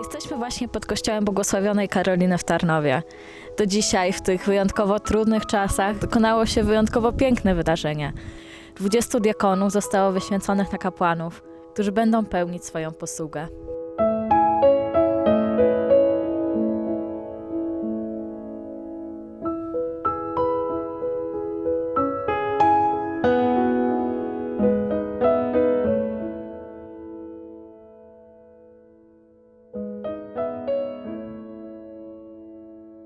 Jesteśmy właśnie pod kościołem błogosławionej Karoliny w Tarnowie. Do dzisiaj, w tych wyjątkowo trudnych czasach, dokonało się wyjątkowo piękne wydarzenie. 20 diakonów zostało wyświęconych na kapłanów, którzy będą pełnić swoją posługę.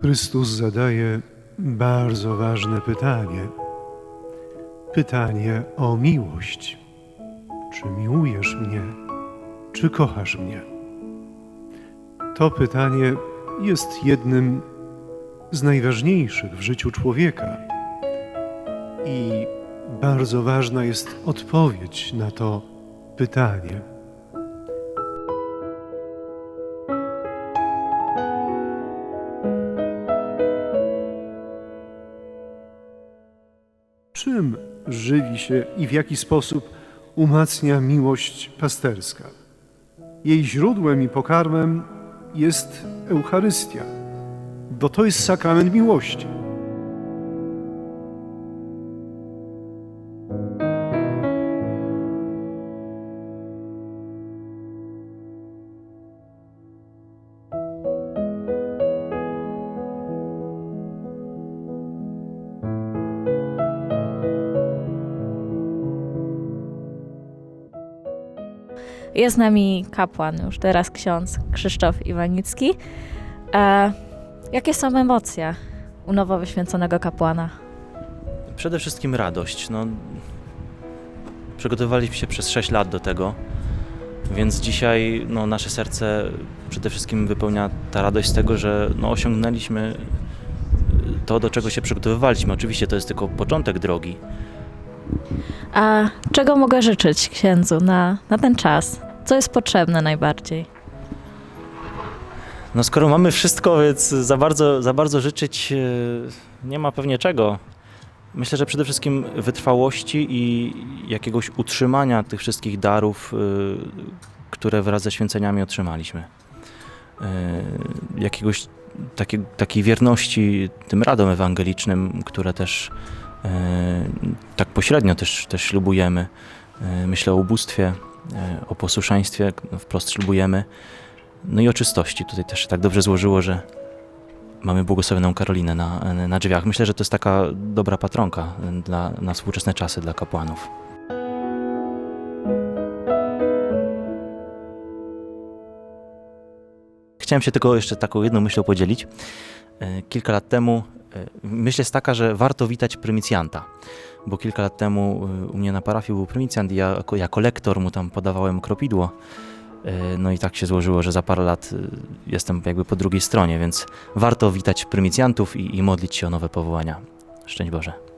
Chrystus zadaje bardzo ważne pytanie. Pytanie o miłość. Czy miłujesz mnie? Czy kochasz mnie? To pytanie jest jednym z najważniejszych w życiu człowieka. I bardzo ważna jest odpowiedź na to pytanie. Czym żywi się i w jaki sposób umacnia miłość pasterska? Jej źródłem i pokarmem jest Eucharystia, bo to jest sakrament miłości. Jest z nami kapłan, już teraz ksiądz Krzysztof Iwanicki. E, jakie są emocje u nowo wyświęconego kapłana? Przede wszystkim radość. No, przygotowywaliśmy się przez 6 lat do tego, więc dzisiaj no, nasze serce przede wszystkim wypełnia ta radość z tego, że no, osiągnęliśmy to, do czego się przygotowywaliśmy. Oczywiście to jest tylko początek drogi. A czego mogę życzyć księdzu na, na ten czas? Co jest potrzebne najbardziej? No skoro mamy wszystko, więc za bardzo, za bardzo życzyć e, nie ma pewnie czego. Myślę, że przede wszystkim wytrwałości i jakiegoś utrzymania tych wszystkich darów, e, które wraz ze święceniami otrzymaliśmy. E, Jakiegoś takiej, takiej wierności tym radom ewangelicznym, które też tak pośrednio też, też ślubujemy. E, Myślę o ubóstwie, e, o posłuszeństwie, wprost ślubujemy. No i o czystości. Tutaj też się tak dobrze złożyło, że mamy błogosławioną Karolinę na, na drzwiach. Myślę, że to jest taka dobra patronka dla, na współczesne czasy dla kapłanów. Chciałem się tylko jeszcze taką jedną myślą podzielić. E, Kilka lat temu e, myśl jest taka, że warto witać prymisjanta, bo kilka lat temu e, u mnie na parafii był prymisjant i ja jako, lektor mu tam podawałem kropidło. E, No i tak się złożyło, że za parę lat e, jestem jakby po drugiej stronie, więc warto witać prymisjantów i, i modlić się o nowe powołania. Szczęść Boże.